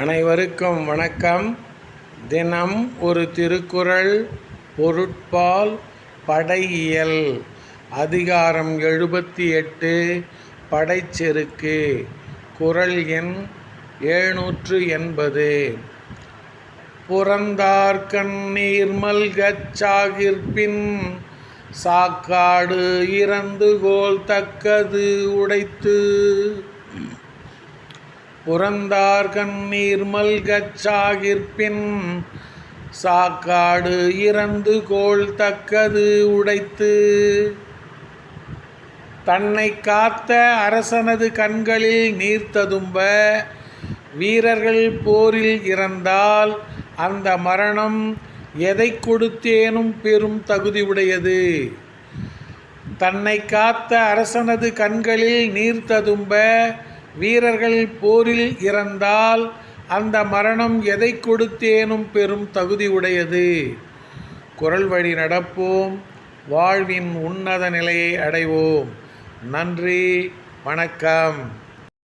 அனைவருக்கும் வணக்கம். தினம் ஒரு திருக்குறள் பொருட்பால் படையியல். அதிகாரம் எழுபத்தி எட்டு படைச்செருக்கு குறள் எண் எழுநூற்று எண்பது. புறந்தார்கண் நீர்மல்கச் சாகிற்பின் சாக்காடு இறந்துகோல் தக்கது உடைத்து. புறந்தார் கண்ணீர் மல்கச் சாகிற்பின் சாக்காடு இறந்து கோள் தக்கது உடைத்து தன்னை காத்த அரசனது கண்களில் நீர் ததும்ப வீரர்கள் போரில் இறந்தால் அந்த மரணம் எதை கொடுத்தேனும் பெரும் தகுதி உடையது தன்னை காத்த அரசனது கண்களில் நீர் ததும்ப வீரர்கள் போரில் இறந்தால் அந்த மரணம் எதை கொடுத்தேனும் பெரும் தகுதி உடையது. குரல் வழி நடப்போம். வாழ்வின் உன்னத நிலையை அடைவோம். நன்றி. வணக்கம்.